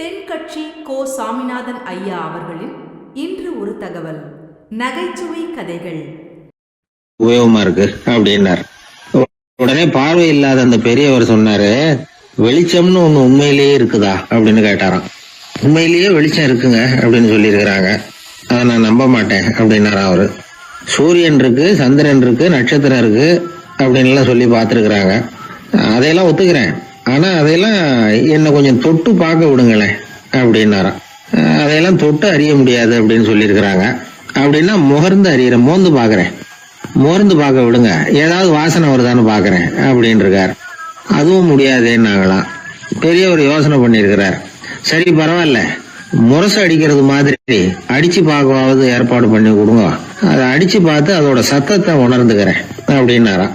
தென்கட்சி கோ சாமிநாதன் ஐயா அவர்களின் இன்று ஒரு தகவல். நகைச்சுவை கதைகள். உபயோகமா இருக்கு? அப்படின்னார். உடனே பார்வை இல்லாத அந்த பெரியவர் சொன்னாரு வெளிச்சம்னு ஒண்ணு உண்மையிலேயே இருக்குதா? அப்படின்னு கேட்டாராம். உண்மையிலேயே வெளிச்சம் இருக்குங்க அப்படின்னு சொல்லியிருக்கிறாங்க. அதை நான் நம்ப மாட்டேன் அப்படின்னாராம் அவரு. சூரியன் இருக்கு சந்திரன் இருக்கு நட்சத்திரம் இருக்கு அப்படின்னு எல்லாம் சொல்லி பார்த்துருக்குறாங்க. அதையெல்லாம் ஒத்துக்கிறேன். ஆனா அதையெல்லாம் என்னை கொஞ்சம் தொட்டு பார்க்க விடுங்களேன் அப்படின்னாராம். அதையெல்லாம் தொட்டு அறிய முடியாது அப்படின்னு சொல்லியிருக்கிறாங்க. அப்படின்னா முகர்ந்து அறியிறேன் மோந்து பார்க்கறேன். மோர்ந்து பார்க்க விடுங்க ஏதாவது வாசனை வருதான்னு பார்க்குறேன் அப்படின்னு இருக்கார் அதுவும் முடியாதேன்னாங்களாம். பெரியவர் யோசனை பண்ணியிருக்கிறார். சரி பரவாயில்ல முரசு அடிக்கிறது மாதிரி அடிச்சு பார்க்கவாவது ஏற்பாடு பண்ணி கொடுங்க. அதை அடிச்சு பார்த்து அதோட சத்தத்தை உணர்ந்துக்கிறேன் அப்படின்னாராம்.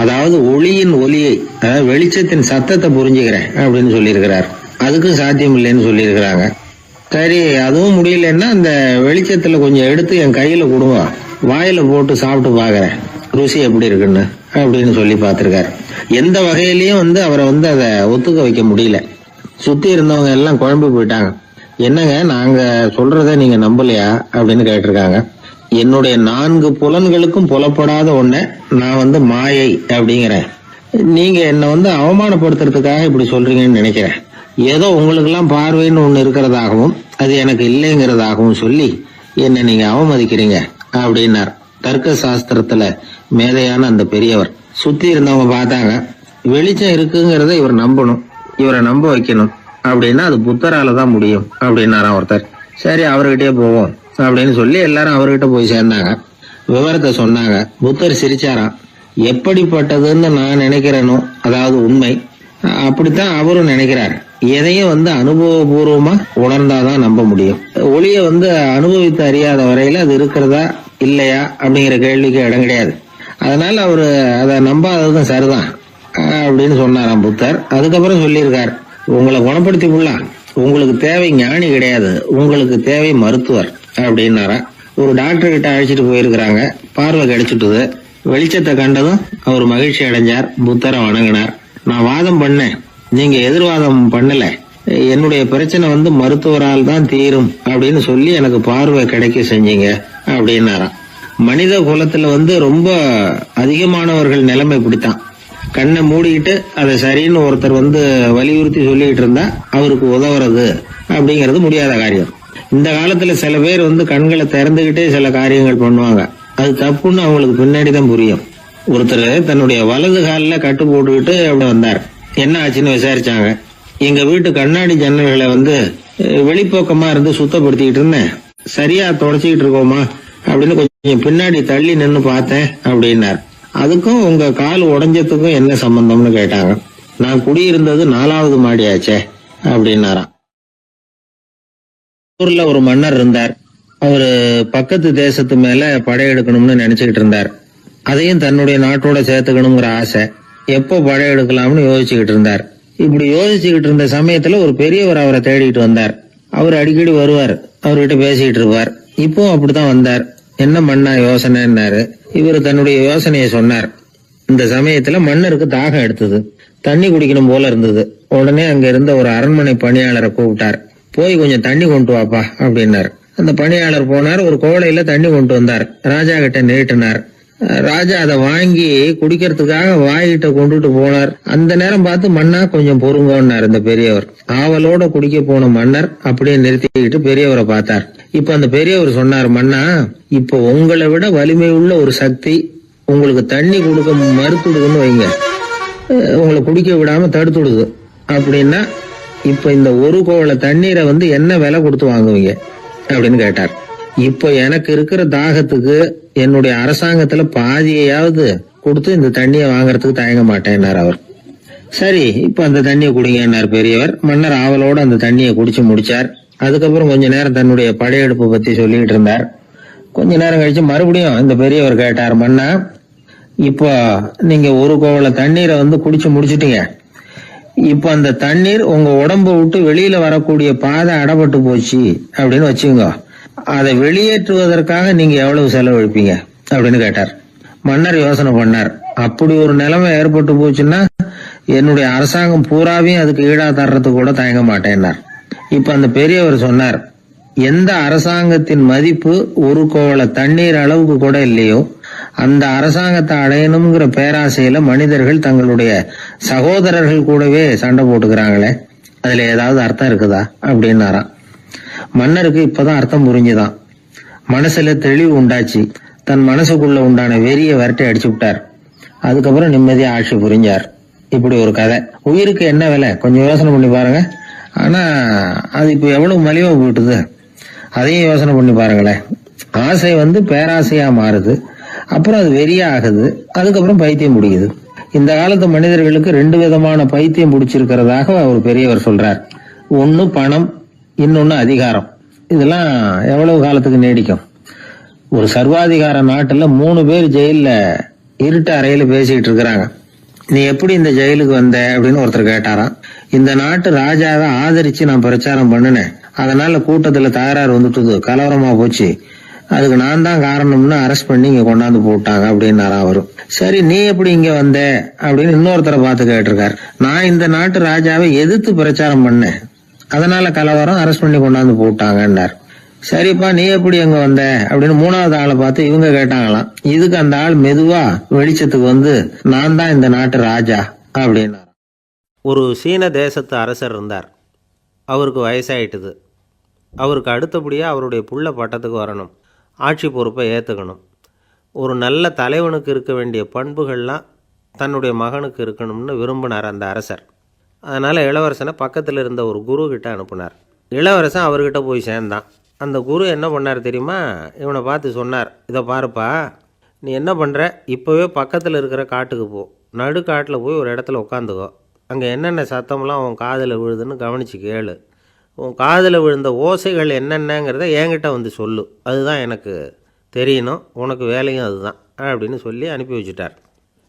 அதாவது ஒளியின் ஒலியை அதாவது வெளிச்சத்தின் சத்தத்தை புரிஞ்சுக்கிறேன் அப்படின்னு சொல்லியிருக்கிறார். அதுக்கும் சாத்தியம் இல்லைன்னு சொல்லியிருக்கிறாங்க. சரி அதுவும் முடியலன்னா அந்த வெளிச்சத்தில் கொஞ்சம் எடுத்து என் கையில் கொடுங்க. வாயில் போட்டு சாப்பிட்டு பார்க்குறேன். ருசி எப்படி இருக்குன்னு அப்படின்னு சொல்லி பார்த்துருக்காரு. எந்த வகையிலையும் வந்து அவரை வந்து அதை ஒத்துக்க வைக்க முடியல. சுற்றி இருந்தவங்க எல்லாம் குழம்பு போயிட்டாங்க. என்னங்க நாங்கள் சொல்கிறத நீங்கள் நம்பலையா அப்படின்னு கேட்டிருக்காங்க. என்னுடைய நான்கு புலன்களுக்கும் புலப்படாத ஒன்ன நான் வந்து மாயை அப்படிங்கிறேன். நீங்க என்னை வந்து அவமானப்படுத்துறதுக்காக இப்படி சொல்றீங்கன்னு நினைக்கிறேன். ஏதோ உங்களுக்கெல்லாம் பார்வைன்னு ஒண்ணு இருக்கிறதாகவும் அது எனக்கு இல்லைங்கிறதாகவும் சொல்லி என்ன நீங்க அவமதிக்கிறீங்க அப்படின்னார். தர்க்க சாஸ்திரத்துல மேதையான அந்த பெரியவர். சுத்தி இருந்தவங்க பார்த்தாங்க. வெளிச்சம் இருக்குங்கிறத இவர் நம்பணும். இவரை நம்ப வைக்கணும். அப்படின்னா அது புத்தரால தான் முடியும் அப்படின்னாராம் ஒருத்தர். சரி அவர்கிட்டயே போவோம். அப்படின்னு சொல்லி எல்லாரும் அவர்கிட்ட போய் சேர்ந்தாங்க. விவரத்தை சொன்னாங்க. புத்தர் சிரிச்சாராம். எப்படிப்பட்டதுன்னு நான் நினைக்கிறேனோ அதாவது உண்மை அப்படித்தான் அவரும் நினைக்கிறார். எதையும் வந்து அனுபவபூர்வமா உணர்ந்தாதான் நம்ப முடியும். ஒளிய வந்து அனுபவித்து அறியாத வரையில அது இருக்கிறதா இல்லையா அப்படிங்கிற கேள்விக்கு இடம் கிடையாது. அதனால அவரு அதை நம்பாததும் சரிதான் அப்படின்னு சொன்னாராம் புத்தர். அதுக்கப்புறம் சொல்லியிருக்கார் உங்களை குணப்படுத்தி விடலாம் உங்களுக்கு தேவை ஞானி கிடையாது. உங்களுக்கு தேவை மருத்துவர். அப்படின்னாரான் ஒரு டாக்டர் கிட்ட அழைச்சிட்டு போயிருக்கிறாங்க. பார்வை கிடைச்சிட்டுது. வெளிச்சத்தை கண்டதும் அவர் மகிழ்ச்சி அடைஞ்சார். புத்தரை வணங்கினார். நான் வாதம் பண்ணேன். நீங்க எதிர்வாதம் பண்ணல. என்னுடைய பிரச்சனை வந்து மருத்துவரால் தான் தீரும் அப்படின்னு சொல்லி எனக்கு பார்வை கிடைக்க செஞ்சீங்க அப்படின்னாராம் மனித குலத்துல வந்து ரொம்ப அதிகமானவர்கள் நிலைமை இப்படித்தான். கண்ணை மூடிக்கிட்டு அதை சரின்னு ஒருத்தர் வந்து வலியுறுத்தி சொல்லிக்கிட்டு இருந்தா அவருக்கு உதவுறது அப்படிங்கிறது முடியாத காரியம். இந்த காலத்துல சில பேர் வந்து கண்களை திறந்துகிட்டே சில காரியங்கள் பண்ணுவாங்க. அது தப்புன்னு அவங்களுக்கு பின்னாடி தான் புரியும். ஒருத்தர் தன்னுடைய வலது காலில் கட்டு போட்டுக்கிட்டு அப்படி வந்தார். என்ன ஆச்சுன்னு விசாரிச்சாங்க. எங்க வீட்டு கண்ணாடி ஜன்னல்களை வந்து வெளிப்போக்கமா இருந்து சுத்தப்படுத்திக்கிட்டு இருந்தேன். சரியா தொடச்சிக்கிட்டு இருக்கோமா? அப்படின்னு கொஞ்சம் பின்னாடி தள்ளி நின்று பார்த்தேன் அப்படின்னார். அதுக்கும் உங்க கால் உடஞ்சதுக்கும் என்ன சம்பந்தம்னு கேட்டாங்க. நான் குடியிருந்தது நாலாவது மாடியாச்சே அப்படின்னாராம். ஊர்ல ஒரு மன்னர் இருந்தார். அவரு பக்கத்து தேசத்து மேல படையெடுக்கணும்னு நினைச்சுக்கிட்டு இருந்தார். அதையும் தன்னுடைய நாட்டோட சேர்த்துக்கணுங்கிற ஆசை. எப்போ படையெடுக்கலாம்னு யோசிச்சுக்கிட்டு இருந்தார். இப்படி யோசிச்சுக்கிட்டு இருந்த சமயத்துல ஒரு பெரியவர் அவரை தேடிட்டு வந்தார். அவர் அடிக்கடி வருவார். அவர்கிட்ட பேசிக்கிட்டு இருப்பார். இப்போ அப்படித்தான் வந்தார். என்ன மன்னா யோசனைன்னாரு. இவர் தன்னுடைய யோசனையை சொன்னார். இந்த சமயத்துல மன்னருக்கு தாகம் எடுத்தது. தண்ணி குடிக்கணும் போல இருந்தது. உடனே அங்க இருந்த ஒரு அரண்மனை பணியாளரை கூப்பிட்டார். போய் கொஞ்சம் தண்ணி கொண்டு வாப்பா அப்படின்னார். அந்த பணியாளர் போனார் ஒரு கோலையில தண்ணி கொண்டு வந்தார். ராஜா கிட்ட நீட்டினார். ராஜா அதை வாங்கி குடிக்கிறதுக்காக வாய்கிட்ட கொண்டுட்டு போனார். அந்த நேரம் பார்த்து மன்னா கொஞ்சம் பொறுங்கன்னார் இந்த பெரியவர். ஆவலோட குடிக்க போன மன்னர் அப்படியே நிறுத்திக்கிட்டு பெரியவரை பார்த்தார். இப்ப அந்த பெரியவர் சொன்னார் மன்னா இப்போ உங்களை விட வலிமை உள்ள ஒரு சக்தி உங்களுக்கு தண்ணி கொடுக்க மறுத்துடுதுன்னு வைங்க. உங்களை குடிக்க விடாம தடுத்துடுது. அப்படின்னா இப்ப இந்த ஒரு கோவில தண்ணீரை வந்து என்ன விலை கொடுத்து வாங்குவீங்க? அப்படின்னு கேட்டார். இப்போ எனக்கு இருக்கிற தாகத்துக்கு என்னுடைய அரசாங்கத்துல பாதியையாவது கொடுத்து இந்த தண்ணியை வாங்குறதுக்கு தயங்க மாட்டேன்னார் அவர். சரி இப்ப அந்த தண்ணியை குடிங்கன்னார் பெரியவர். மன்னர் ஆவலோட அந்த தண்ணியை குடிச்சு முடிச்சார். அதுக்கப்புறம் கொஞ்ச நேரம் தன்னுடைய படையெடுப்பு பத்தி சொல்லிட்டு இருந்தார். கொஞ்ச நேரம் கழிச்சு மறுபடியும் இந்த பெரியவர் கேட்டார் மன்னா இப்போ நீங்க ஒரு கோவில தண்ணீரை வந்து குடிச்சு முடிச்சிட்டீங்க. இப்ப அந்த தண்ணீர் உங்க உடம்ப விட்டு வெளியில வரக்கூடிய பாதை அடப்பட்டு போச்சு அப்படின்னு வச்சுக்கோங்க. அதை வெளியேற்றுவதற்காக நீங்க எவ்வளவு செலவழிப்பீங்க? அப்படின்னு கேட்டார். மன்னர் யோசனை பண்ணார். அப்படி ஒரு நிலைமை ஏற்பட்டு போச்சுன்னா என்னுடைய அரசாங்கம் பூராவையும் அதுக்கு ஈடா தர்றதுக்கு கூட தயங்க மாட்டேன்னார். இப்ப அந்த பெரியவர் சொன்னார் எந்த அரசாங்கத்தின் மதிப்பு ஒரு கோவள தண்ணீர் அளவுக்கு கூட இல்லையோ அந்த அரசாங்கத்தை அடையணுங்கிற பேராசையில மனிதர்கள் தங்களுடைய சகோதரர்கள் கூடவே சண்டை போட்டுக்கிறாங்களே. அதுல ஏதாவது அர்த்தம் இருக்குதா? அப்படின்னாராம். மன்னருக்கு இப்பதான் அர்த்தம் புரிஞ்சுதான். மனசுல தெளிவு உண்டாச்சு. தன் மனசுக்குள்ள உண்டான வெறிய விரட்டி அடிச்சு விட்டார் அதுக்கப்புறம் நிம்மதியா ஆட்சி புரிஞ்சார். இப்படி ஒரு கதை. உயிருக்கு என்ன விலை? கொஞ்சம் யோசனை பண்ணி பாருங்க. ஆனா அது இப்ப எவ்வளவு மலிவா போயிட்டுது? அதையும் யோசனை பண்ணி பாருங்களேன். ஆசை வந்து பேராசையா மாறுது. அப்புறம் அது வெறியாகுது. அதுக்கப்புறம் பைத்தியம் பிடிக்குது. இந்த காலத்து மனிதர்களுக்கு ரெண்டு விதமான பைத்தியம் பிடிச்சிருக்கிறதாக ஒரு பெரியவர் சொல்றார். ஒன்று பணம் இன்னொன்னு அதிகாரம். இதெல்லாம் எவ்வளவு காலத்துக்கு நீடிக்கும்? ஒரு சர்வாதிகார நாட்டில் மூணு பேர் ஜெயில்ல இருட்டு அறையில் பேசிக்கிட்டு இருக்கிறாங்க. நீ எப்படி இந்த ஜெயிலுக்கு வந்த அப்படின்னு ஒருத்தர் கேட்டாராம். இந்த நாட்டு ராஜாவை ஆதரிச்சு நான் பிரச்சாரம் பண்ணினேன். அதனால கூட்டத்தில் தகராறு வந்துட்டு கலவரமா போச்சு. அதுக்கு நான் தான் காரணம்னு அரெஸ்ட் பண்ணி இங்க கொண்டாந்து போட்டாங்க அப்படின்னாராம் அவரும் சரி நீ எப்படி இங்க வந்த? அப்படின்னு இன்னொருத்தரை பார்த்து கேட்டிருக்காரு. நான் இந்த நாட்டு ராஜாவை எதிர்த்து பிரச்சாரம் பண்ணேன். அதனால கலவரம் அரெஸ்ட் பண்ணி கொண்டாந்து போட்டாங்கன்னார். சரிப்பா நீ எப்படி அங்க வந்த? அப்படின்னு மூணாவது ஆளை பார்த்து இவங்க கேட்டாங்களாம். இதுக்கு அந்த ஆள் மெதுவா வெளிச்சத்துக்கு வந்து நான் தான் இந்த நாட்டு ராஜா அப்படின்னார். ஒரு சீன தேசத்து அரசர் இருந்தார். அவருக்கு வயசாயிட்டுது. அவருக்கு அடுத்தபடியாக அவருடைய புள்ள பட்டத்துக்கு வரணும். ஆட்சி பொறுப்பை ஏற்றுக்கணும் ஒரு நல்ல தலைவனுக்கு இருக்க வேண்டிய பண்புகள்லாம் தன்னுடைய மகனுக்கு இருக்கணும்னு விரும்பினார் அந்த அரசர். அதனால் இளவரசனை பக்கத்தில் இருந்த ஒரு குரு கிட்ட அனுப்புனார். இளவரசன் அவர்கிட்ட போய் சேர்ந்தான். அந்த குரு என்ன பண்ணார் தெரியுமா? இவனை பார்த்து சொன்னார் இதை பாருப்பா நீ என்ன பண்ணுற இப்போவே பக்கத்தில் இருக்கிற காட்டுக்கு போ. நடுக்காட்டில் போய் ஒரு இடத்துல உட்காந்துக்கோ அங்கே என்னென்ன சத்தம்லாம் உன் காதில் விழுதுன்னு கவனித்து கேளு. உன் காதில் விழுந்த ஓசைகள் என்னென்னங்கிறத என்கிட்ட வந்து சொல்லு. அதுதான் எனக்கு தெரியணும். உனக்கு வேலையும் அதுதான் அப்படின்னு சொல்லி அனுப்பி வச்சுட்டார்.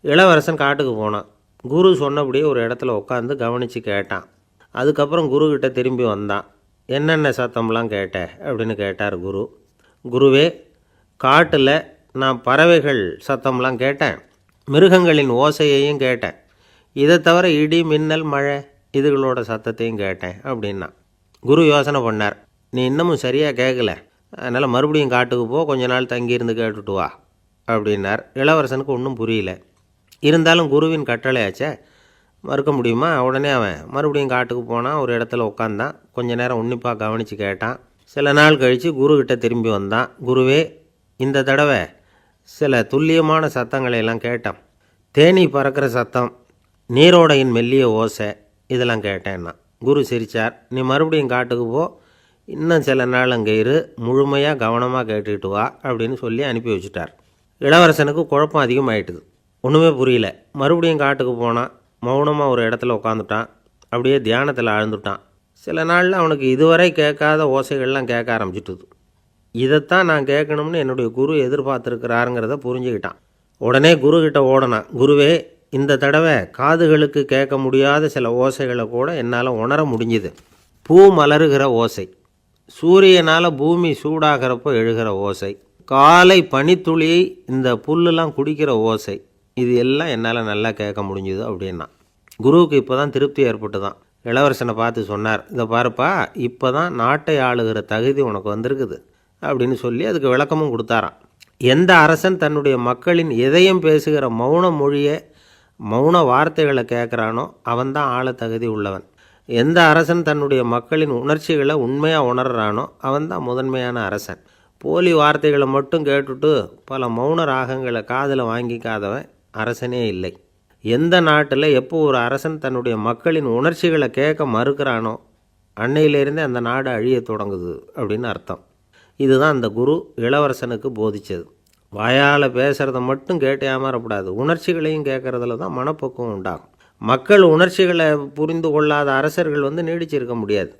இளவரசன் காட்டுக்கு போனான். குரு சொன்னபடியே ஒரு இடத்துல உட்காந்து கவனித்து கேட்டான். அதுக்கப்புறம் குரு திரும்பி வந்தான். என்னென்ன சத்தம்லாம் கேட்ட? அப்படின்னு கேட்டார் குரு. குருவே காட்டில் நான் பறவைகள் சத்தம்லாம் கேட்டேன். மிருகங்களின் ஓசையையும் கேட்டேன். இதை தவிர இடி மின்னல் மழை இதுகளோட சத்தத்தையும் கேட்டேன் அப்படின்னா. குரு யோசனை பண்ணார். நீ இன்னமும் சரியாக கேட்கல அதனால் மறுபடியும் காட்டுக்கு போ. கொஞ்ச நாள் தங்கியிருந்து கேட்டுட்டு வா. அப்படின்னார். இளவரசனுக்கு ஒன்றும் புரியல. இருந்தாலும் குருவின் கட்டளையாச்சே. மறுக்க முடியுமா? உடனே அவன் மறுபடியும் காட்டுக்கு போனான் ஒரு இடத்துல உட்காந்தான் கொஞ்ச நேரம் உன்னிப்பாக கவனித்து கேட்டான். சில நாள் கழித்து குருக்கிட்ட திரும்பி வந்தான். குருவே இந்த தடவை சில துல்லியமான சத்தங்களை எல்லாம் கேட்டான். தேனி பறக்கிற சத்தம் நீரோடையின் மெல்லிய ஓசை இதெல்லாம் கேட்டேன்னா குரு சிரித்தார் நீ மறுபடியும் காட்டுக்கு போ. இன்னும் சில நாள் அங்கே இரு. முழுமையாக கவனமாக கேட்டுக்கிட்டு வா அப்படின்னு சொல்லி அனுப்பி வச்சுட்டார். இளவரசனுக்கு குழப்பம் அதிகமாயிட்டுது. ஒன்றுமே புரியல. மறுபடியும் காட்டுக்கு போனான் மௌனமாக ஒரு இடத்துல உட்காந்துட்டான் அப்படியே தியானத்தில் ஆழ்ந்துட்டான். சில நாளில் அவனுக்கு இதுவரை கேட்காத ஓசைகள்லாம் கேட்க ஆரம்பிச்சிட்டுது. இதைத்தான் நான் கேட்கணும்னு என்னுடைய குரு எதிர்பார்த்துருக்கிறாருங்கிறத புரிஞ்சுக்கிட்டான். உடனே குரு கிட்ட ஓடனான். குருவே இந்த தடவை காதுகளுக்கு கேட்க முடியாத சில ஓசைகளை கூட என்னால் உணர முடிஞ்சுது. பூ மலருகிற ஓசை. சூரியனால் பூமி சூடாகிறப்போ எழுகிற ஓசை. காலை பனித்துளியை இந்த புல்லுலாம் குடிக்கிற ஓசை. இது எல்லாம் என்னால் நல்லா கேட்க முடிஞ்சுது அப்படின்னா. குருவுக்கு இப்போ தான் திருப்தி ஏற்பட்டு தான் இளவரசனை பார்த்து சொன்னார் இதை பாருப்பா இப்போ தான் நாட்டை ஆளுகிற தகுதி உனக்கு வந்திருக்குது அப்படின்னு சொல்லி அதுக்கு விளக்கமும் கொடுத்தாராம். எந்த அரசன் தன்னுடைய மக்களின் எதையும் பேசுகிற மௌன மொழியை மௌன வார்த்தைகளை கேட்குறானோ அவன்தான் ஆள தகுதி உள்ளவன். எந்த அரசன் தன்னுடைய மக்களின் உணர்ச்சிகளை உண்மையாக உணர்றானோ அவன்தான் முதன்மையான அரசன். போலி வார்த்தைகளை மட்டும் கேட்டுட்டு பல மௌன ராகங்களை காதில் வாங்கிக்காதவன் அரசனே இல்லை. எந்த நாட்டில் எப்போ ஒரு அரசன் தன்னுடைய மக்களின் உணர்ச்சிகளை கேட்க மறுக்கிறானோ அன்னையிலேருந்தே அந்த நாடு அழியத் தொடங்குது அப்படின்னு அர்த்தம். இதுதான் அந்த குரு இளவரசனுக்கு போதித்தது வாயால் பேசுகிறத மட்டும் கேட்டு ஏமாறக்கூடாது. உணர்ச்சிகளையும் கேட்குறதுல தான் மனப்பக்குவம் உண்டாகும். மக்கள் உணர்ச்சிகளை புரிந்து கொள்ளாத அரசர்கள் வந்து நீடிச்சிருக்க முடியாது.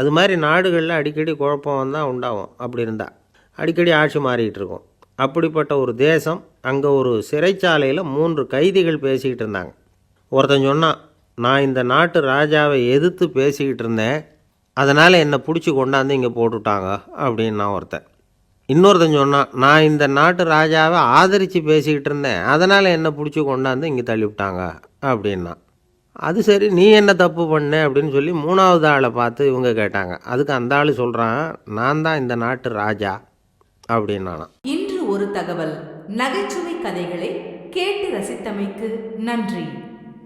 அது மாதிரி நாடுகளில் அடிக்கடி குழப்பம் தான் உண்டாகும். அப்படி இருந்தால் அடிக்கடி ஆட்சி மாறிக்கிட்டு இருக்கும். அப்படிப்பட்ட ஒரு தேசம் அங்கே ஒரு சிறைச்சாலையில் மூன்று கைதிகள் பேசிக்கிட்டு இருந்தாங்க. ஒருத்தன் சொன்னான் நான் இந்த நாட்டு ராஜாவை எதிர்த்து பேசிக்கிட்டு இருந்தேன். அதனால் என்னை பிடிச்சி கொண்டாந்து இங்கே போட்டுட்டாங்க. அப்படின்னு நான் ஒருத்தன். இன்னொருத்தன் சொன்னான் நான் இந்த நாட்டு ராஜாவை ஆதரித்து பேசிக்கிட்டு இருந்தேன். அதனால் என்னை பிடிச்சி கொண்டாந்து இங்கே தள்ளிவிட்டாங்க. அப்படின்னா அது சரி நீ என்ன தப்பு பண்ண? அப்படின்னு சொல்லி மூணாவது ஆளை பார்த்து இவங்க கேட்டாங்க. அதுக்கு அந்த ஆள் சொல்கிறான் நான் தான் இந்த நாட்டு ராஜா. அப்படின்னானா இன்று ஒரு தகவல். நகைச்சுவை கதைகளை கேட்டு ரசித்தமைக்கு நன்றி.